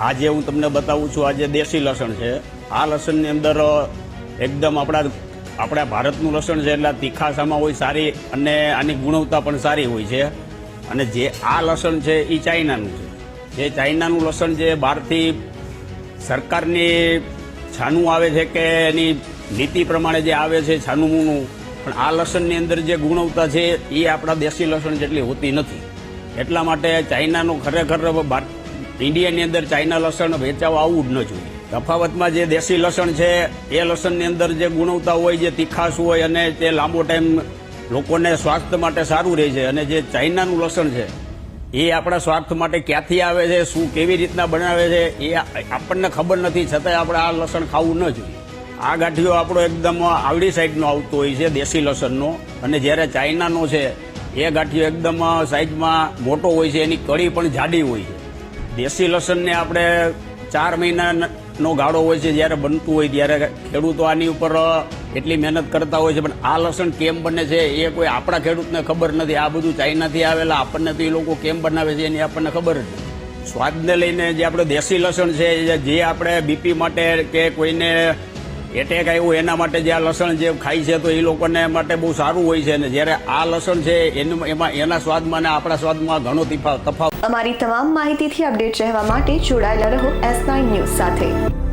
આજે હું તમને બતાવું છું, આજે દેશી લસણ છે. આ લસણની અંદર એકદમ આપણા આપણા ભારતનું લસણ છે, એટલે તીખાસામાં હોય સારી અને આની ગુણવત્તા પણ સારી હોય છે. અને જે આ લસણ છે એ ચાઇનાનું છે. જે ચાઇનાનું લસણ છે બહારથી સરકારની છાનું આવે છે કે એની નીતિ પ્રમાણે જે આવે છે છાનું પણ આ લસણની અંદર જે ગુણવત્તા છે એ આપણા દેશી લસણ જેટલી હોતી નથી. એટલા માટે ચાઇનાનું ખરેખર બાર- ઇન્ડિયાની અંદર ચાઇના લસણ વેચાવા આવવું જ ન જોઈએ. તફાવતમાં જે દેશી લસણ છે, એ લસણની અંદર જે ગુણવત્તા હોય, જે તીખાશ હોય અને તે લાંબો ટાઈમ લોકોને સ્વાસ્થ્ય માટે સારું રહે છે અને જે ચાઇનાનું લસણ છે, એ આપણા સ્વાર્થ માટે ક્યાંથી આવે છે, શું કેવી રીતના બનાવે છે, એ આપણને ખબર નથી. છતાંય આપણે આ લસણ ખાવું ન જોઈએ. આ ગાંઠિયો આપણો એકદમ આવડી સાઈડનો આવતો હોય છે, દેશી લસણનો. અને જ્યારે ચાઇનાનો છે, એ ગાંઠિયો એકદમ સાઈઝમાં મોટો હોય છે, એની કળી પણ જાડી હોય છે. દેશી લસણને આપણે ચાર મહિનાનો ગાળો હોય છે, જ્યારે બનતું હોય, ત્યારે ખેડૂતો આની ઉપર એટલી મહેનત કરતા હોય છે. પણ આ લસણ કેમ બને છે, એ કોઈ આપણા ખેડૂતને ખબર નથી. આ બધું ચાઇનાથી આવેલા, આપણને તો એ લોકો કેમ બનાવે છે, એની આપણને ખબર નથી. સ્વાદને લઈને જે આપણે દેશી લસણ છે જે આપણે બીપી માટે કે કોઈને એટેક આવ્યું, એના માટે જે આ લસણ જે ખાય છે, તો એ લોકોને માટે બહુ સારું હોય છે અને જ્યારે આ લસણ છે, એનું એમાં, એના સ્વાદમાં અને આપણા સ્વાદમાં ઘણો તફાવત અમારી તમામ માહિતીથી અપડેટ રહેવા માટે જોડાયેલા રહો એસ નાઇન ન્યૂઝ સાથે.